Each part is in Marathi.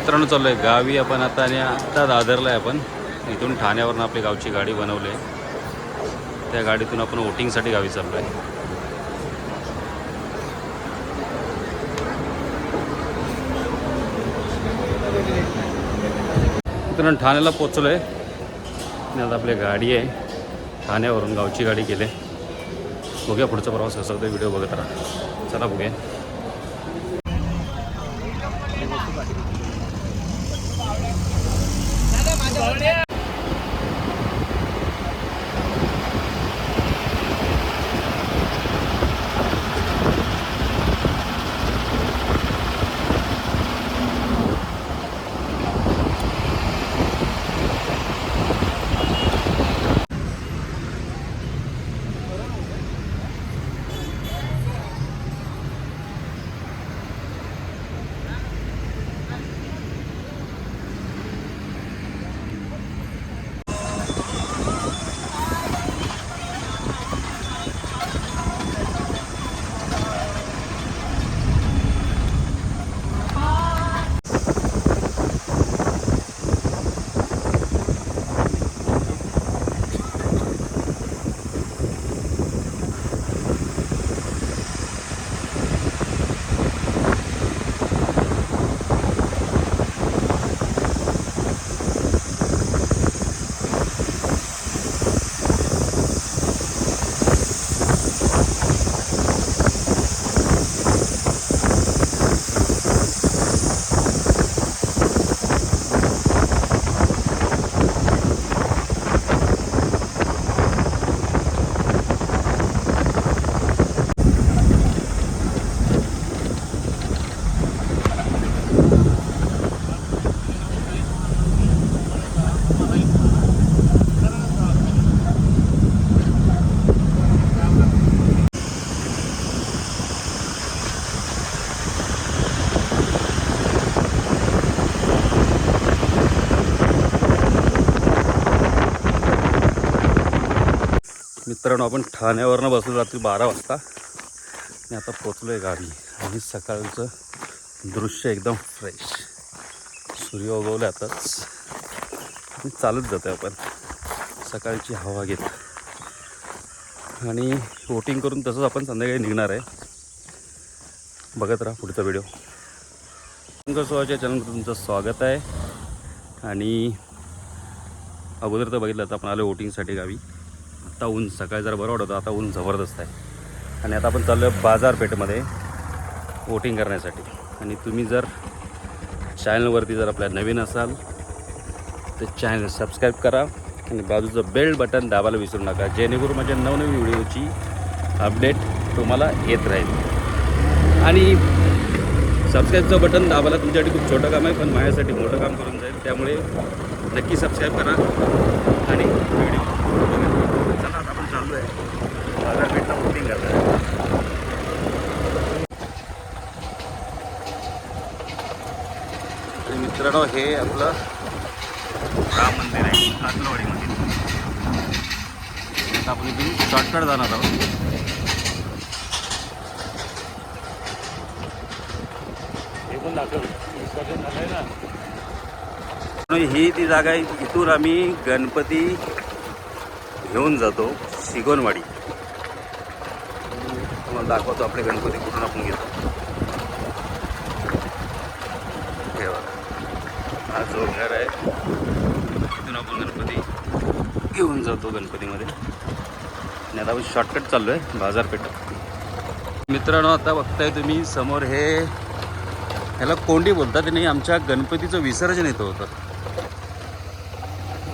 मित्रांनो चाललो आहे गावी. आपण आता आणि आत्ता दादरला आहे आपण. इथून ठाण्यावरून आपली गावची गाडी बनवली आहे. त्या गाडीतून आपण वोटिंगसाठी गावी चाललो आहे मित्रांनो ठाण्याला पोचलो आहे आणि आता आपली गाडी आहे. ठाण्यावरून गावची गाडी केली आहे. बघूया पुढचा प्रवास कसा होतो व्हिडिओ बघत राहा. चला बघूया. मित्रांनो आपण ठाण्यावरनं बसलो रात्री बारा वाजता. आणि आता पोचलो आहे गावी. आणि सकाळचं दृश्य एकदम फ्रेश सूर्य उगवले आताच. आणि चालत जातो आहे आपण. सकाळची हवा घेत. आणि वोटिंग करून तसंच आपण संध्याकाळी निघणार आहे. बघत राहा पुढचा व्हिडिओ सोहाच्या चॅनलमध्ये तुमचं स्वागत आहे. आणि अगोदर तर बघितलं तर आपण आलो वोटिंगसाठी गावी. आता ऊन सकाळी जर बरं वाटतं होतं आता ऊन जबरदस्त आहे. आणि आता आपण चाललो आहे बाजारपेठेमध्ये वोटिंग करण्यासाठी. आणि तुम्ही जर चॅनलवरती जर आपल्या नवीन असाल तर चॅनल सबस्क्राईब करा आणि बाजूचं बेल बटन दाबायला विसरू नका जेणेकरून माझ्या नवनवीन व्हिडिओची अपडेट तुम्हाला येत राहील. आणि सबस्क्राईबचं बटन दाबायला तुमच्यासाठी खूप छोटं काम आहे पण माझ्यासाठी मोठं काम करून जाईल त्यामुळे नक्की सबस्क्राईब करा. आणि व्हिडिओ चला आता आपण चाललो आहे बाजारपेठला वोटिंग करणार आणि मित्रांनो हे आपलं राम मंदिर आहे कातलवाडी मंदिर. आता आपण इथून शॉर्टकट जाणार आहोत. हे ही ती जागा आहे इथून आम्ही गणपती घेऊन जातो शिगोनवाडी तुम्हाला दाखवतो आपले गणपती कुठून आपण घेतो हे बघा. घर आहे. तिथून आपण गणपती घेऊन जातो गणपतीमध्ये. आणि आता आपण शॉर्टकट चाललो आहे बाजारपेठ. मित्रांनो आता बघताय तुम्ही समोर हे ह्याला कोंडी बोलतात आणि आमच्या गणपतीचं विसर्जन येतं होतं.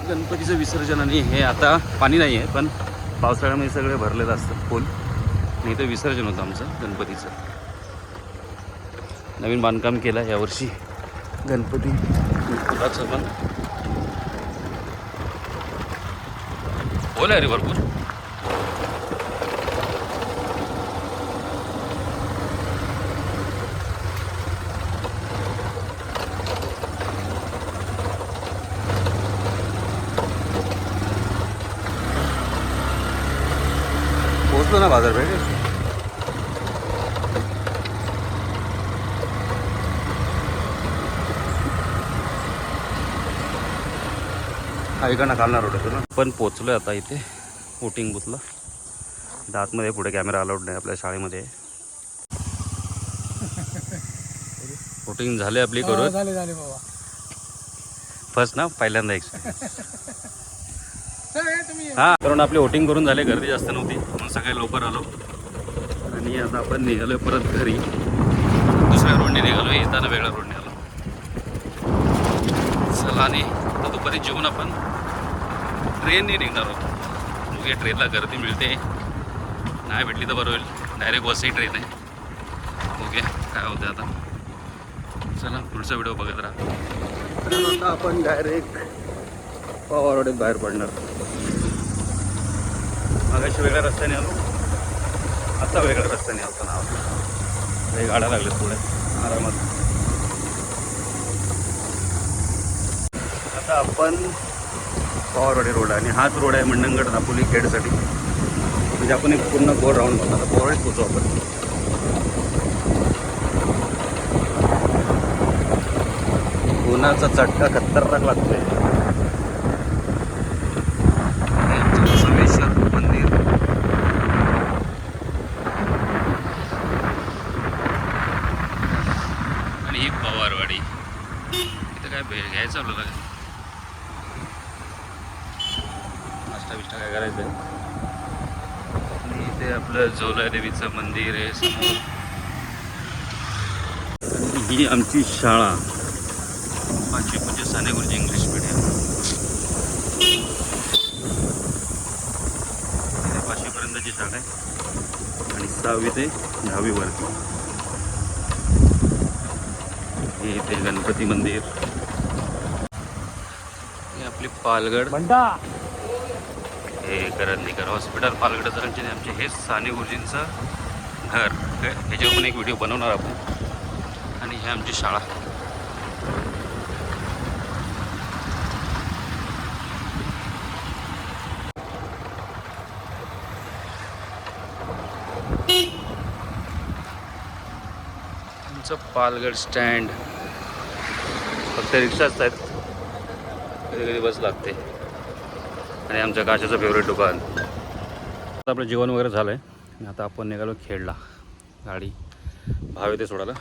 गणपतीचं विसर्जन आणि हे आता पाणी नाही आहे पण पावसाळ्यामध्ये सगळे भरलेलं असतं पूल आणि इथं विसर्जन होतं आमचं गणपतीचं. नवीन बांधकाम केलं यावर्षी गणपती. फुलाचं पण ओलं आहे रे भरपूर पोचलो ना बाजारपेठ हा इकडनं खालणार रोड ना पण पोचलो आता इथे वोटिंग बूथला आतमध्ये पुढे कॅमेरा अलाउड नाही आपल्या शाळेमध्ये. वोटिंग झाले आपली करून. झाले झाले बाबा. फर्स्ट ना? पहिल्यांदा एक्सपिरियन्स हे हां. कारण आपली वोटिंग करून झाले गर्दी जास्त नव्हती. म्हणून सगळे लवकर आलो. आणि आता आपण निघालो परत घरी. दुसऱ्या रोडने निघालो येताना वेगळ्या रोडने आलो. चला आणि आता दुपारी जेवून आपण ट्रेनने निघणार आहोत या ट्रेनला गर्दी मिळते नाही भेटली तर बरं होईल डायरेक्ट बसही ट्रेन आहे ओके काय होतं आता चला पुढचा व्हिडिओ बघत राहा। आता आपण डायरेक्ट पवारवाडीत बाहेर पडणार मागाशी वेगळ्या रस्त्याने आलो आता वेगळ्या रस्त्याने आलो नाव काही गाड्या लागल्यात पुढे आरामात आता। आपण पवारवाडी रोड आहे. आणि हाच रोड आहे मंडणगड दापोली खेडसाठी. म्हणजे आपण एक पूर्ण गोल राऊंड बनवणार आता पवारवाडीत पोचू आपण. उन्हाचा चटका खतरनाक लागतोय. सोमेश्वर मंदिर. आणि ही पवारवाडी. इथं काय भेट घ्यायचं आपल्याला? करायचं आहे आणि इथे आपलं जोला देवीचं मंदिर आहे. समोर आणि ही आमची शाळा. पाचवी पूज्य साने गुरुजी इंग्लिश मीडियम. इथे पाचवीपर्यंतची शाळा आहे. आणि सहावी ते दहावी वर्ग. हे इथे गणपती मंदिर. हे आपली पालगड हे करंदीकर हॉस्पिटल पालगड सरांचे आमचे हे साने गुरुजींचं घर ह्याच्यावर पण एक व्हिडिओ बनवणार आपण. आणि हे आमची शाळा. आमचं पालगड स्टँड फक्त रिक्षाच आहेत. कधी कधी बस लागते. आणि आमच्या काशाचं फेवरेट दुकान. आता आपलं जेवण वगैरे झालं आहे आता आपण निघालो खेडला. गाडी भाव ते सोडायला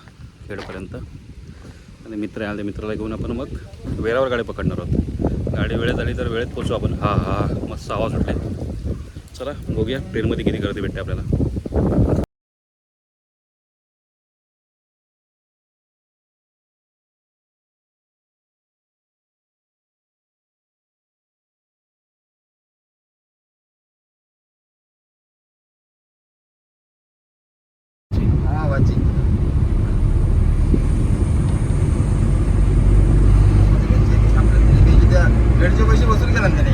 खेडपर्यंत. आणि मित्र आले मित्राला घेऊन आपण मग वेळावर गाडी पकडणार आहोत. गाडी वेळेत आली तर वेळेत पोचू आपण. हा हा मस्त आवाज उठले चला बघूया ट्रेनमध्ये किती गर्दी भेटते आपल्याला. हा वाची गडचे पैसे वसूल केला ना त्याने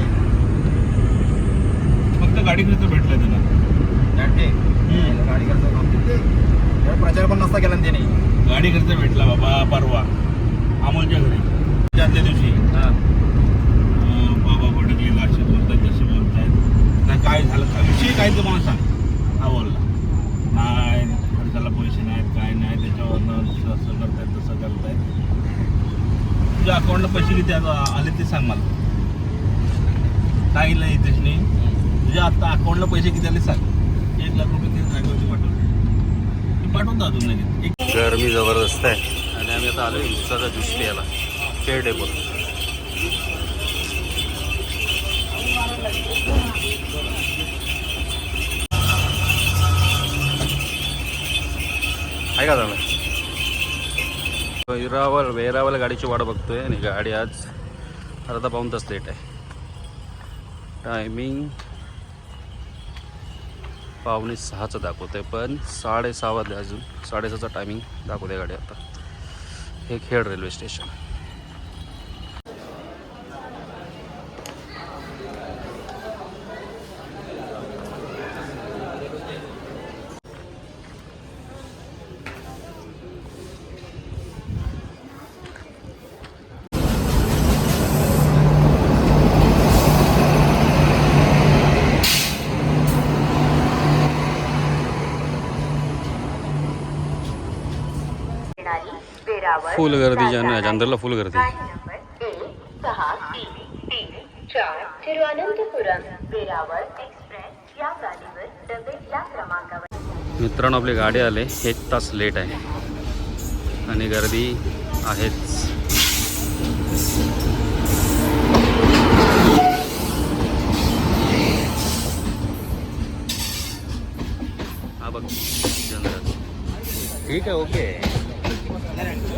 फक्त गाडी खर्च भेटला त्याला दांडे गाडी करतो प्रचार पण नसता केला ना त्याने गाडी खर्च भेटला बाबा परवा अमोलच्या घरी त्याच्या दिवशी अं, बाबा भडकले असे बोलतात जसे बोलतायत काय काय झालं काय विषय काय तर मला सांग हा बोलला नाही खर्चाला पैसे नाहीत काय नाही त्याच्यावरनं दुसरं असं करतायत तसं करतायत तुझ्या अकाउंटला पैसे किती आले ते सांग मला. सांगितलं इथेच नाही तुझ्या आता अकाउंटला पैसे किती आले सांग. एक लाख रुपये ते जागेवरती पाठवले. पाठवून दा अजून लगेच. एक गरमी जबरदस्त आहे. आणि आम्ही आता आलो इंस्टाचा ज्यूस प्यायला खेळ टेबल आहे का झालं? वेरावल वेरावल गाडीची वाट बघतोय आणि गाडी आज अर्धा पाऊन तास लेट आहे. टायमिंग पावणे सहाचं दाखवतं आहे पण साडेसहा वाजले अजून साडेसहाचा टायमिंग दाखवते गाडी आता. हे खेड रेल्वे स्टेशन फुल गर्दी जन जनरलला फुल गर्दी. मित्रांनो आपली गाडी आले. एक तास लेट आहे. आणि गर्दी आहेच. हा बघ. जनरल ठीक आहे ओके. Era.